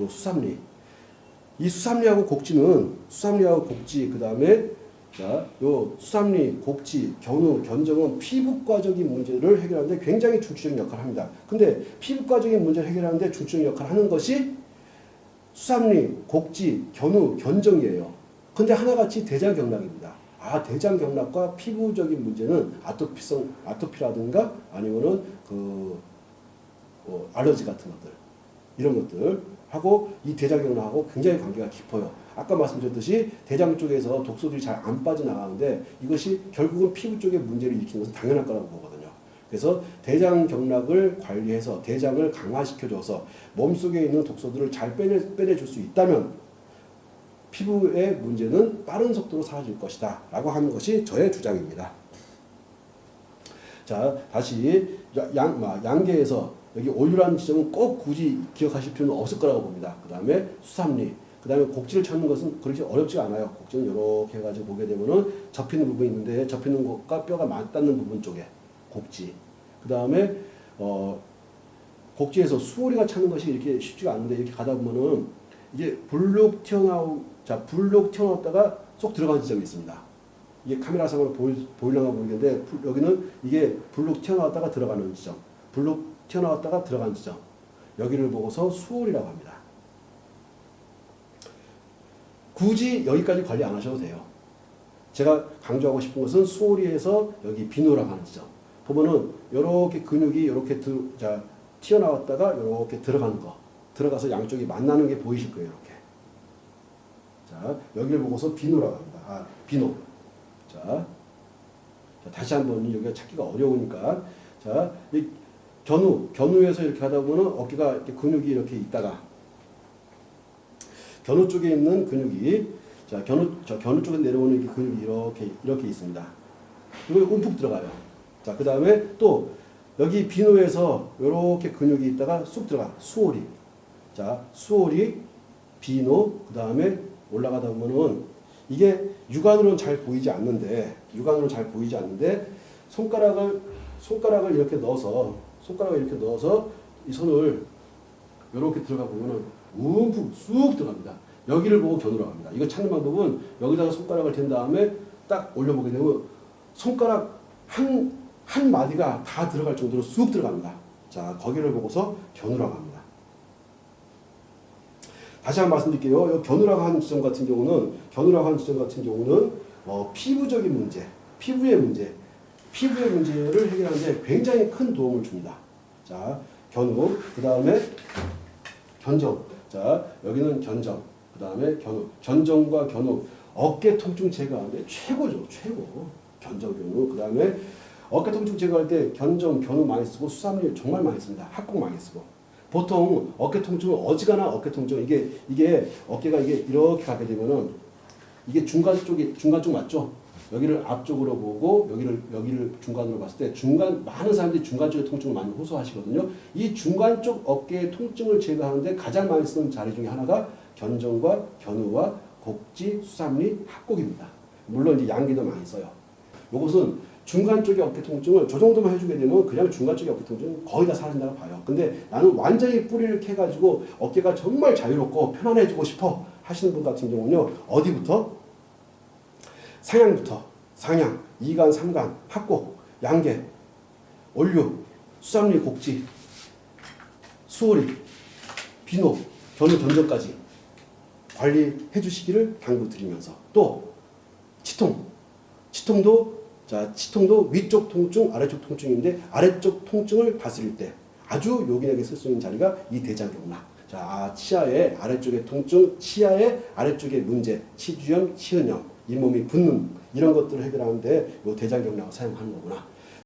요 수삼리. 이 수삼리하고 곡지는 수삼리하고 곡지 그 다음에 자, 요 수삼리, 곡지, 견우, 견정은 피부과적인 문제를 해결하는데 굉장히 중추적인 역할을 합니다. 근데 피부과적인 문제를 해결하는데 중추적인 역할을 하는 것이 수삼리, 곡지, 견우, 견정이에요. 근데 하나같이 대장경락입니다. 아, 대장경락과 피부적인 문제는 아토피성, 아토피라든가 아니면은 그, 어, 알러지 같은 것들, 이런 것들 하고 이 대장경락하고 굉장히 관계가 깊어요. 아까 말씀드렸듯이 대장 쪽에서 독소들이 잘 안 빠져나가는데 이것이 결국은 피부 쪽에 문제를 일으키는 것은 당연할 거라고 보거든요. 그래서 대장 경락을 관리해서 대장을 강화시켜줘서 몸속에 있는 독소들을 잘 빼내, 빼내줄 수 있다면 피부의 문제는 빠른 속도로 사라질 것이다 라고 하는 것이 저의 주장입니다. 자 다시 양, 마, 양계에서 여기 올류라는 지점은 꼭 굳이 기억하실 필요는 없을 거라고 봅니다. 그 다음에 수삼리, 그 다음에 곡지를 찾는 것은 그렇게 어렵지가 않아요. 곡지는 이렇게 해가지고 보게 되면은 접히는 부분이 있는데 접히는 것과 뼈가 맞닿는 부분 쪽에 곡지. 그 다음에 어 곡지에서 수오리가 찾는 것이 이렇게 쉽지가 않은데 이렇게 가다 보면은 이게 불룩 튀어나오 자 불룩 튀어나왔다가 쏙 들어가는 지점이 있습니다. 이게 카메라 상으로 보일, 보일려나 모르겠는데 불- 여기는 이게 불룩 튀어나왔다가 들어가는 지점, 불룩 튀어나왔다가 들어가는 지점. 여기를 보고서 수월이라고 합니다. 굳이 여기까지 관리 안 하셔도 돼요. 제가 강조하고 싶은 것은 수오리에서 여기 비노라고 하는 지점. 보면은 이렇게 근육이 이렇게 드, 자, 튀어나왔다가 이렇게 들어가는 거. 들어가서 양쪽이 만나는 게 보이실 거예요 이렇게. 자 여기를 보고서 비노라고 합니다. 아 비노 자, 자 다시 한번 여기가 찾기가 어려우니까. 자 이 견우 견우에서 이렇게 하다 보면 어깨가 이렇게 근육이 이렇게 있다가 견우 쪽에 있는 근육이 자 견우 저 견우 쪽에 내려오는 이 근육이 이렇게 이렇게 있습니다. 이거 움푹 들어가요. 자 그 다음에 또 여기 비노에서 이렇게 근육이 있다가 쑥 들어가 수오리. 자 수오리 비노 그 다음에 올라가다 보면은 이게 육안으로는 잘 보이지 않는데 육안으로는 잘 보이지 않는데 손가락을 손가락을 이렇게 넣어서 손가락을 이렇게 넣어서 이 손을 이렇게 들어가 보면은 움푹 쑥 들어갑니다. 여기를 보고 겨누라고 합니다. 이거 찾는 방법은 여기다가 손가락을 댄 다음에 딱 올려보게 되면 손가락 한, 한 마디가 다 들어갈 정도로 쑥 들어갑니다. 자, 거기를 보고서 겨누라고 합니다. 다시 한번 말씀드릴게요. 이 겨누라고 하는 지점 같은 경우는 겨누라고 하는 지점 같은 경우는 어, 피부적인 문제, 피부의 문제, 피부의 문제를 해결하는데 굉장히 큰 도움을 줍니다. 자, 견우, 그 다음에 견정. 자, 여기는 견정. 그 다음에 견우. 견정과 견우. 어깨 통증 제거하는데 최고죠. 최고. 견정, 견우. 그 다음에 어깨 통증 제거할 때 견정, 견우 많이 쓰고 수삼리 정말 많이 씁니다. 합곡 많이 쓰고. 보통 어깨 통증은 어지간한 어깨 통증 이게 이게 어깨가 이게 이렇게 가게 되면은 이게 중간 쪽이 중간 쪽 맞죠? 여기를 앞쪽으로 보고 여기를 여기를 중간으로 봤을 때 중간 많은 사람들이 중간 쪽의 통증을 많이 호소하시거든요. 이 중간 쪽 어깨의 통증을 제거하는데 가장 많이 쓰는 자리 중에 하나가 견정과 견우와 곡지, 수삼리, 합곡입니다. 물론 이제 양기도 많이 써요. 요것은 중간 쪽의 어깨 통증을 저 정도만 해주게 되면 그냥 중간 쪽의 어깨 통증은 거의 다 사라진다고 봐요. 근데 나는 완전히 뿌리를 캐가지고 어깨가 정말 자유롭고 편안해지고 싶어 하시는 분 같은 경우는요 어디부터 상향부터 상향, 이간, 삼간, 합곡, 양계, 올류, 수삼리, 곡지, 수오리, 비노, 견우, 견정까지 관리해 주시기를 당부드리면서 또 치통, 치통도 자 치통도 위쪽 통증, 아래쪽 통증인데 아래쪽 통증을 다스릴 때 아주 요긴하게 쓸 수 있는 자리가 이 대장경락. 자 아, 치아의 아래쪽의 통증, 치아의 아래쪽의 문제, 치주염, 치은염, 잇몸이 붓는 이런 것들을 해결하는데 요 대장경락을 사용하는 거구나.